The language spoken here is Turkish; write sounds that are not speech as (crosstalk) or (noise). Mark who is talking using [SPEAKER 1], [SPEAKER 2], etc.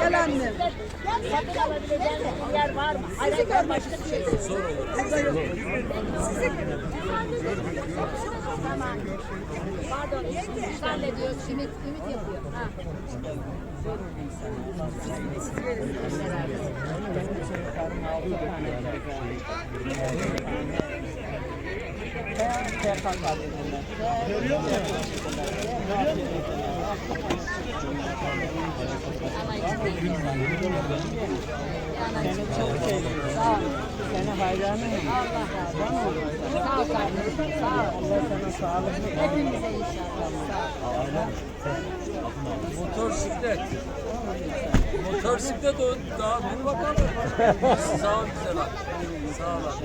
[SPEAKER 1] Gel annem.
[SPEAKER 2] Satın alabileceğiniz bir yer var mı? Hayır, hayır, başka bir şey. Tamam. Pardon, de diyor, ümit, ümit yapıyor. Ha.
[SPEAKER 3] Sana hayranım.
[SPEAKER 2] Sağ ol kardeşim, sağ ol.
[SPEAKER 3] Allah sana sağlık.
[SPEAKER 2] Hepimize inşallah. Sağ ol.
[SPEAKER 4] Motosiklet. Motosiklet o daha bir bakalım. (laughs) Sağ ol güzel abi. Sağ ol abi.